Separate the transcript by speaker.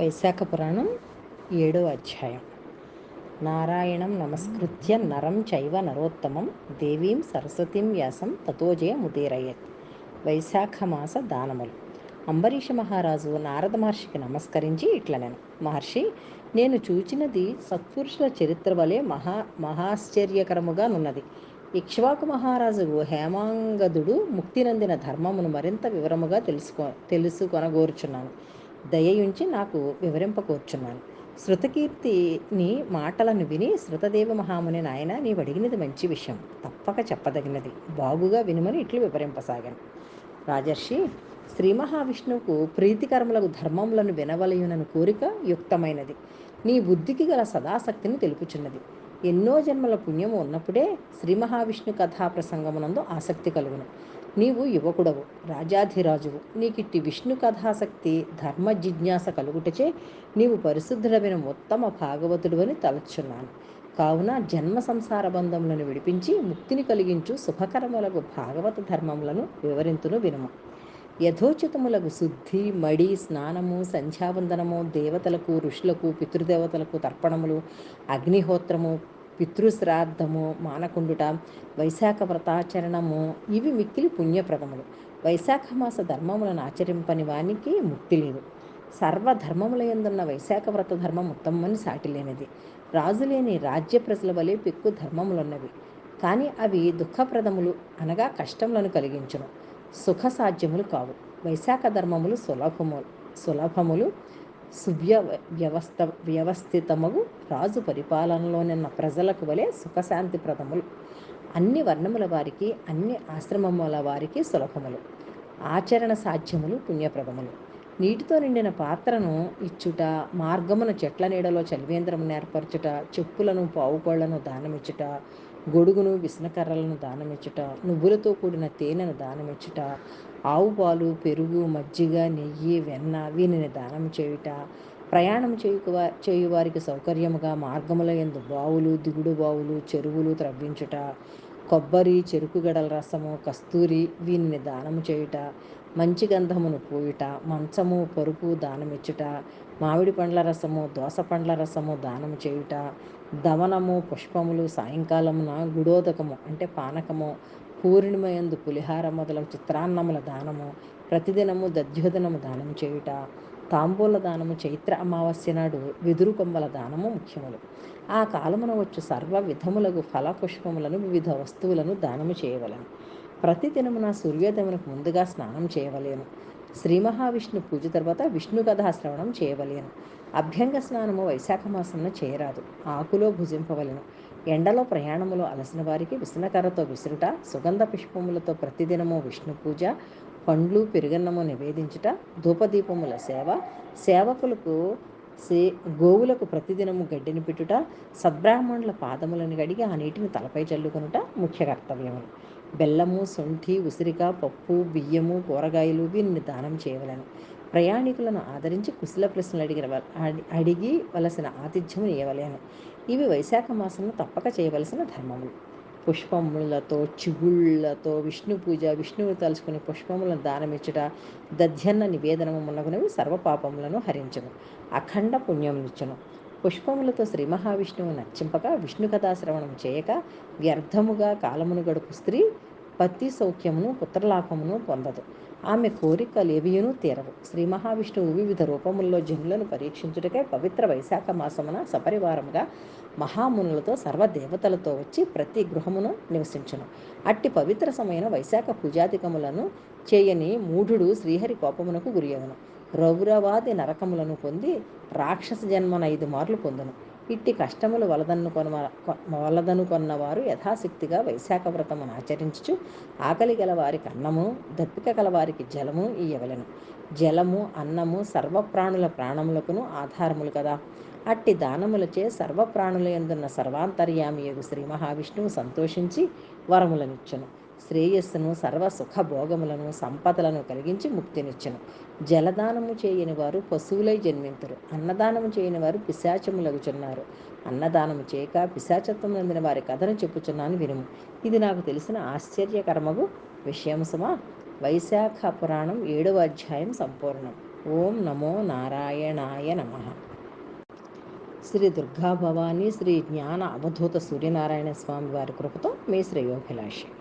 Speaker 1: వైశాఖ పురాణం ఏడో అధ్యాయం. నారాయణం నమస్కృత్య నరం చైవ నరోత్తమం దేవీం సరస్వతీం వ్యాసం తతోజయ ముదీరయత్. వైశాఖ మాస దానములు. అంబరీష మహారాజు నారద మహర్షికి నమస్కరించి ఇట్లనెను. మహర్షి నేను చూచినది సత్పురుషుల చరిత్ర వలె మహా మహాశ్చర్యకరముగా నున్నది. ఇక్ష్వాకు మహారాజు హేమాంగదుడు ముక్తినందిన ధర్మమును మరింత వివరముగా తెలుసుకో తెలుసుకొనగోరుచున్నాను. దయయుంచి నాకు వివరింపకూర్చున్నాను. శృతకీర్తిని మాటలను విని శృతదేవ మహాముని నాయన నీవు అడిగినది మంచి విషయం. తప్పక చెప్పదగినది. బాగుగా వినుమని ఇట్లు వివరింపసాగాను. రాజర్షి శ్రీ మహావిష్ణువుకు ప్రీతికరములకు ధర్మములను వినవలయునను కోరిక యుక్తమైనది. నీ బుద్ధికి గల సదాసక్తిని తెలుపుచున్నది. ఎన్నో జన్మల పుణ్యము ఉన్నప్పుడే శ్రీ మహావిష్ణు కథా ప్రసంగమునందు ఆసక్తి కలుగును. నీవు యువకుడవు రాజాధిరాజువు. నీకిట్టి విష్ణు కథాసక్తి ధర్మ జిజ్ఞాస కలుగుటచే నీవు పరిశుద్ధుడమైన ఉత్తమ భాగవతుడు అని తలచున్నాను. కావున జన్మ సంసార బంధములను విడిపించి ముక్తిని కలిగించు శుభకరములకు భాగవత ధర్మములను వివరింతును వినుము. యథోచితములకు శుద్ధి మడి స్నానము సంధ్యావందనము దేవతలకు ఋషులకు పితృదేవతలకు తర్పణములు అగ్నిహోత్రము పితృశ్రాద్ధము మానకుండుట వైశాఖ వ్రతాచరణము ఇవి మిక్కిలి పుణ్యప్రదములు. వైశాఖ మాస ధర్మములను ఆచరింపని వానికి ముక్తి లేదు. సర్వధర్మముల ఎందున్న వైశాఖ వ్రత ధర్మం ఉత్తమని సాటిలేనిది. రాజులేని రాజ్య ప్రజల వలె పెక్కు ధర్మములున్నవి. కానీ అవి దుఃఖప్రదములు అనగా కష్టములను కలిగించును. సుఖ సాధ్యములు కావు. వైశాఖ ధర్మములు సులభములు సులభములు సువ్య వ్యవస్థ వ్యవస్థితముగు రాజు పరిపాలనలోనున్న ప్రజలకు వలె సుఖశాంతిప్రదములు. అన్ని వర్ణముల వారికి అన్ని ఆశ్రమముల వారికి సులభములు. ఆచరణ సాధ్యములు పుణ్యప్రదములు. నీటితో నిండిన పాత్రను ఇచ్చుట మార్గమున చెట్ల నీడలో చలివేంద్రము ఏర్పరచుట చెప్పులను పావుకోళ్ళను దానమిచ్చుట గొడుగును విసనకర్రలను దానమిచ్చుట నువ్వులతో కూడిన తేనెను దానమిచ్చుట ఆవు పాలు పెరుగు మజ్జిగ నెయ్యి వెన్న వీనిని దానం చేయుట ప్రయాణం చేయుకు చేయువారికి సౌకర్యముగా మార్గముల ఎందు బావులు దిగుడు బావులు చెరువులు త్రవ్వించుట కొబ్బరి చెరుకు గడల రసము కస్తూరి వీనిని దానము చేయుట మంచి గంధమును పూయుట మంచము పరుపు దానమిచ్చుట మామిడి పండ్ల రసము దోస పండ్ల రసము దానము చేయుట దవనము పుష్పములు సాయంకాలమున గుడోదకము అంటే పానకము పూర్ణిమయందు పులిహార మొదలగు చిత్రాన్నముల దానము ప్రతిదినము దధ్యోదనము దానం చేయుట తాంబూల దానము చైత్ర అమావాస్య నాడు వెదురు కొమ్మల దానము ముఖ్యములు. ఆ కాలమున వచ్చు సర్వ విధములకు ఫలపుష్పములను వివిధ వస్తువులను దానము చేయవలను. ప్రతి దినమున సూర్యోదయమునకు ముందుగా స్నానం చేయవలేను. శ్రీ మహావిష్ణు పూజ తర్వాత విష్ణు కథా శ్రవణం చేయవలేను. అభ్యంగ స్నానము వైశాఖ మాసంన చేయరాదు. ఆకులో భుజింపవలను. ఎండలో ప్రయాణములో అలసిన వారికి విసనకర్రతో విసురుట సుగంధ పుష్పములతో ప్రతిదినము విష్ణు పూజ పండ్లు పెరుగన్నము నివేదించుట ధూపదీపముల సేవ సేవకులకు సే గోవులకు ప్రతిదినము గడ్డిని పెట్టుట సద్బ్రాహ్మణుల పాదములను గడిగి ఆ నీటిని తలపై చల్లుకొనుట ముఖ్య కర్తవ్యములు బెల్లము సొంఠి ఉసిరిక పప్పు బియ్యము కూరగాయలు వీరిని దానం చేయవలను. ప్రయాణికులను ఆదరించి కుశల ప్రశ్నలు అడిగిన అడిగి వలసిన ఆతిథ్యము ఇవ్వలేను ఇవి వైశాఖ మాసంలో తప్పక చేయవలసిన ధర్మములు. పుష్పములతో చిగుళ్ళతో విష్ణు పూజ విష్ణువు తలుచుకుని పుష్పములను దానమిచ్చుట దధ్యన్న నివేదనము మున్నగునవి సర్వపాపములను హరించను అఖండ పుణ్యమునిచ్చును. పుష్పములతో శ్రీ మహావిష్ణువు నర్చింపక విష్ణు కథాశ్రవణం చేయక వ్యర్థముగా కాలమును గడుపు స్త్రీ పత్తి సౌఖ్యమును పుత్రలాభమును పొందదు. ఆమె కోరికలు ఏవియును తీరవు. శ్రీ మహావిష్ణువు వివిధ రూపముల్లో జనులను పరీక్షించుటకై పవిత్ర వైశాఖ మాసమున సపరివారముగా మహామునులతో సర్వదేవతలతో వచ్చి ప్రతి గృహమును నివసించును. అట్టి పవిత్ర సమయన వైశాఖ పూజాధికములను చేయని మూఢుడు శ్రీహరి కోపమునకు గురియవును రౌరవాది నరకములను పొంది రాక్షస జన్మన ఐదు మార్లు పొందును. ఇట్టి కష్టములు వలదన్ను కొన వలదను కొన్నవారు యథాశక్తిగా వైశాఖ వ్రతమును ఆచరించుచు ఆకలి గల వారికి అన్నము దప్పిక గల వారికి జలము ఇయ్యవలను. జలము అన్నము సర్వప్రాణుల ప్రాణములకును ఆధారములు కదా. అట్టి దానములచే సర్వప్రాణుల ఎందున్న సర్వాంతర్యామి యగు శ్రీ మహావిష్ణువు సంతోషించి వరములనిచ్చును. శ్రేయస్సును సర్వ సుఖభోగములను సంపదలను కలిగించి ముక్తినిచ్చును. జలదానము చేయని వారు పశువులై జన్మింతురు. అన్నదానము చేయని వారు పిశాచములగుచున్నారు అన్నదానము చేయక పిశాచత్వం నందిన వారి కథను చెప్పుచున్నాను వినుము. ఇది నాకు తెలిసిన ఆశ్చర్యకరమగు విషయం సుమా. వైశాఖ పురాణం ఏడవ అధ్యాయం సంపూర్ణం. ఓం నమో నారాయణాయ నమ. శ్రీ దుర్గా భవానీ శ్రీ జ్ఞాన అవధూత సూర్యనారాయణ స్వామి వారి కృపతో మీ శ్రేయోభిలాషి.